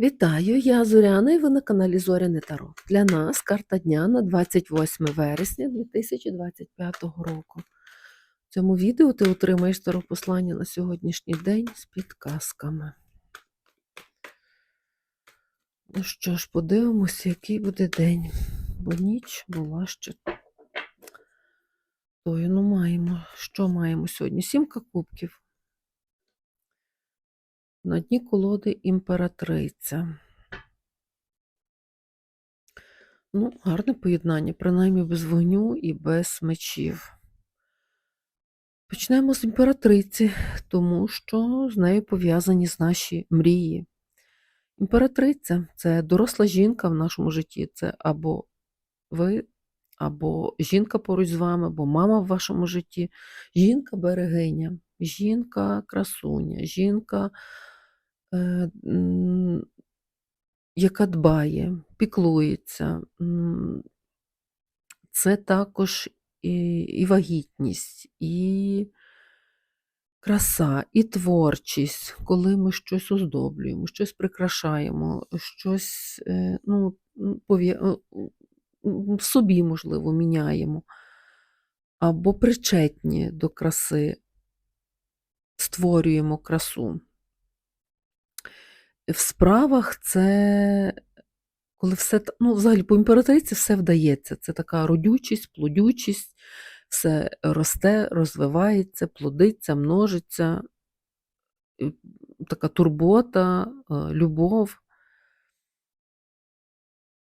Вітаю, я Зоряна і ви на каналі Зоряне Таро. Для нас карта дня на 28 вересня 2025 року. В цьому відео ти отримаєш таро послання на сьогоднішній день з підказками. Ну що ж, подивимося, який буде день, бо ніч була ще. Тою, ну маємо. Що маємо сьогодні? Сімка кубків. На дні колоди імператриця. Ну, гарне поєднання, принаймні без вогню і без мечів. Почнемо з імператриці, тому що з нею пов'язані з наші мрії. Імператриця це доросла жінка в нашому житті. Це або ви, або жінка поруч з вами, або мама в вашому житті. Жінка берегиня, жінка яка дбає, піклується. Це також і, і вагітність, і краса, і творчість, коли ми щось оздоблюємо, щось прикрашаємо, щось е, ну, е, собі, можливо, міняємо, або причетні до краси, створюємо красу. В справах це коли все, ну, взагалі, по імператриці все вдається. Це така родючість, плодючість, все росте, розвивається, плодиться, множиться, така турбота, е, любов.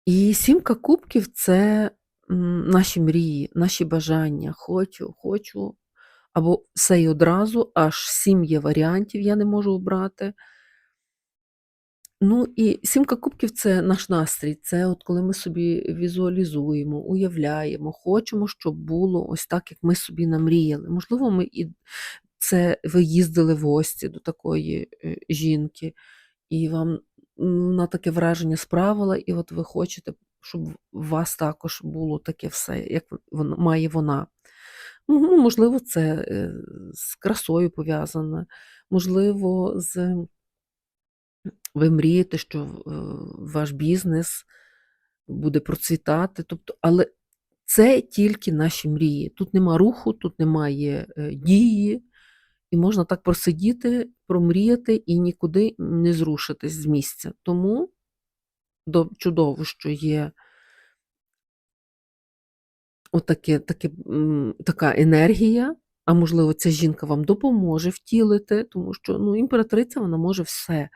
І сімка кубків це наші мрії, наші бажання. Хочу, хочу. Або все і одразу, аж сім є варіантів, я не можу обрати. Ну і сімка кубків це наш настрій. Це от коли ми собі візуалізуємо, уявляємо, хочемо, щоб було ось так, як ми собі намріяли. Можливо, ми і це ви їздили в гості до такої е, жінки, і вам на таке враження справила, і от ви хочете, щоб у вас також було таке все, як вон- має вона. Ну, можливо, це е, з красою пов'язане, можливо, з ви мрієте, що е, ваш бізнес буде процвітати. Тобто, але це тільки наші мрії. Тут нема руху, тут немає е, дії, і можна так просидіти, промріяти і нікуди не зрушитись з місця. Тому чудово, що є отаке, таке, така енергія. А можливо, ця жінка вам допоможе втілити, тому що ну, імператриця вона може все.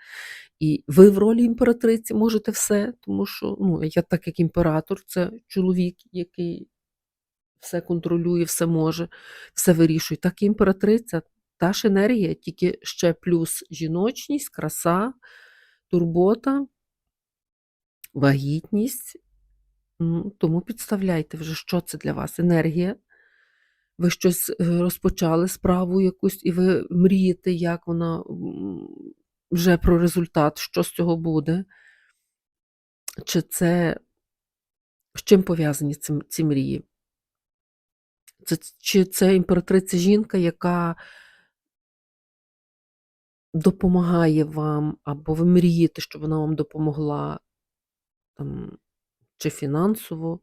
І ви в ролі імператриці можете все, тому що ну, я так як імператор, це чоловік, який все контролює, все може, все вирішує. Так і імператриця, та ж енергія, тільки ще плюс жіночність, краса, турбота, вагітність. Ну, Тому підставляйте вже, що це для вас. Енергія. Ви щось е, розпочали справу якусь, і ви мрієте, як вона вже про результат, що з цього буде. Чи це з чим пов'язані ці, ці мрії? Це, чи це імператриця жінка, яка допомагає вам, або ви мрієте, щоб вона вам допомогла там, чи фінансово,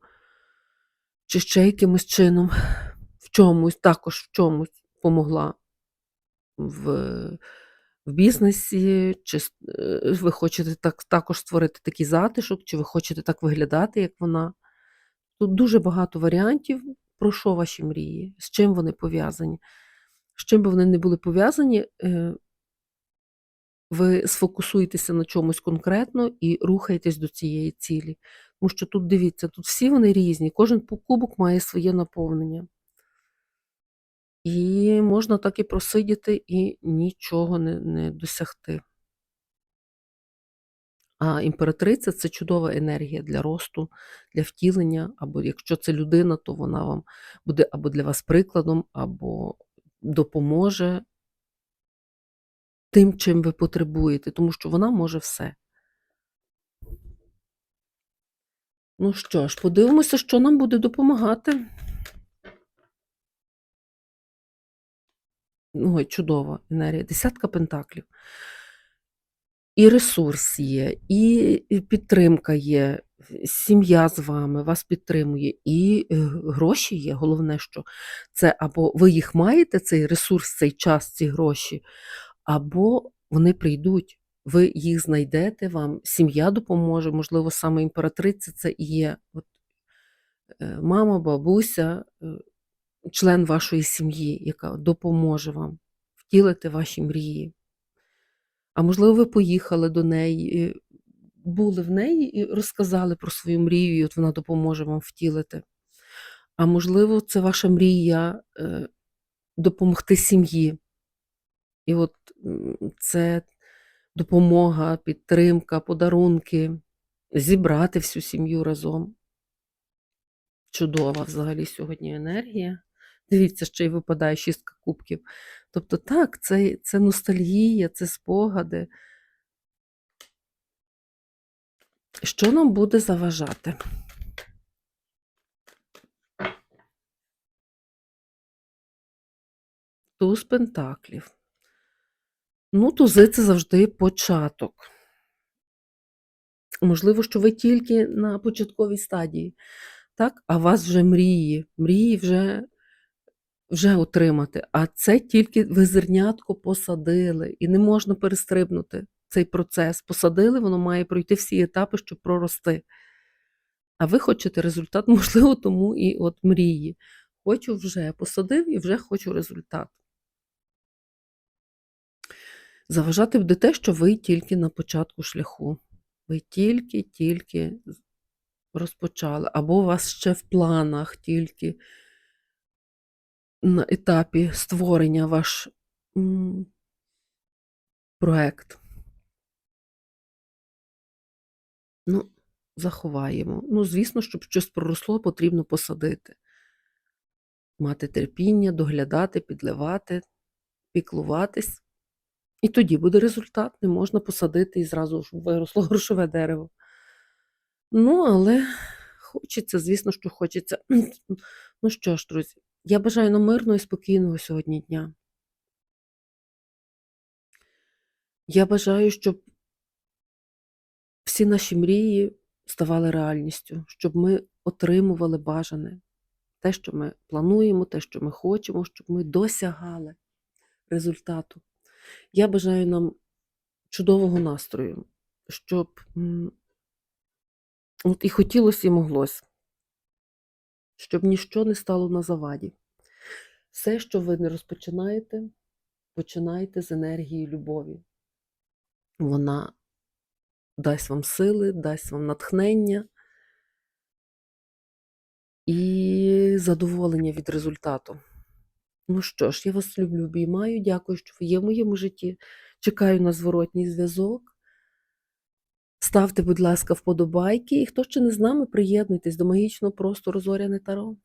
чи ще якимось чином, в чомусь, також в чомусь помогла в, в бізнесі, чи е, ви хочете так, також створити такий затишок, чи ви хочете так виглядати, як вона. Тут дуже багато варіантів, про що ваші мрії, з чим вони пов'язані. З чим би вони не були пов'язані, е, ви сфокусуєтеся на чомусь конкретно і рухаєтесь до цієї цілі. Тому що тут дивіться, тут всі вони різні, кожен кубок має своє наповнення. І можна так і просидіти і нічого не, не досягти. А імператриця це чудова енергія для росту, для втілення, або якщо це людина, то вона вам буде або для вас прикладом, або допоможе тим, чим ви потребуєте, тому що вона може все. Ну що ж, подивимося, що нам буде допомагати. Ой, чудова енергія. Десятка пентаклів. і ресурс є, і і підтримка є, сім'я з вами вас підтримує, і е, гроші є. Головне, що це або ви їх маєте, цей ресурс, цей час, ці гроші, або вони прийдуть. Ви їх знайдете, вам сім'я допоможе, можливо, саме імператриця це і є от, е, мама, бабуся, е, член вашої сім'ї, яка допоможе вам втілити ваші мрії. А можливо, ви поїхали до неї, були в неї і розказали про свою мрію, і от вона допоможе вам втілити. А можливо, це ваша мрія е, допомогти сім'ї. І от це допомога, підтримка, подарунки, зібрати всю сім'ю разом. Чудова взагалі сьогодні енергія. Дивіться, ще й випадає шістка кубків. Тобто, так, це, це ностальгія, це спогади. Що нам буде заважати? Туз пентаклів. Ну, тузи це завжди початок. Можливо, що ви тільки на початковій стадії, так? А у вас вже мрії, мрії вже, вже отримати. А це тільки ви зернятко посадили, і не можна перестрибнути цей процес. Посадили, воно має пройти всі етапи, щоб прорости. А ви хочете результат, можливо, тому і от мрії. Хочу вже посадив і вже хочу результат. Заважати буде те, що ви тільки на початку шляху. Ви тільки-тільки розпочали, або у вас ще в планах тільки на етапі створення ваш проект. Ну, заховаємо. Ну, звісно, щоб щось проросло, потрібно посадити. Мати терпіння, доглядати, підливати, піклуватись. І тоді буде результат. Не можна посадити і зразу виросло грошове дерево. Ну, але хочеться, звісно, що хочеться. Ну що ж, друзі, я бажаю нам мирного і спокійного сьогодні дня. Я бажаю, щоб всі наші мрії ставали реальністю, щоб ми отримували бажане, те, що ми плануємо, те, що ми хочемо, щоб ми досягали результату. Я бажаю нам чудового настрою, щоб от і хотілося, і моглось, щоб ніщо не стало на заваді. Все, що ви не розпочинаєте, починайте з енергії любові. Вона дасть вам сили, дасть вам натхнення і задоволення від результату. Ну що ж, я вас люблю, обіймаю. Дякую, що ви є в моєму житті. Чекаю на зворотній зв'язок. Ставте, будь ласка, вподобайки. І хто ще не з нами, приєднуйтесь до магічного простору Зоряне Таро.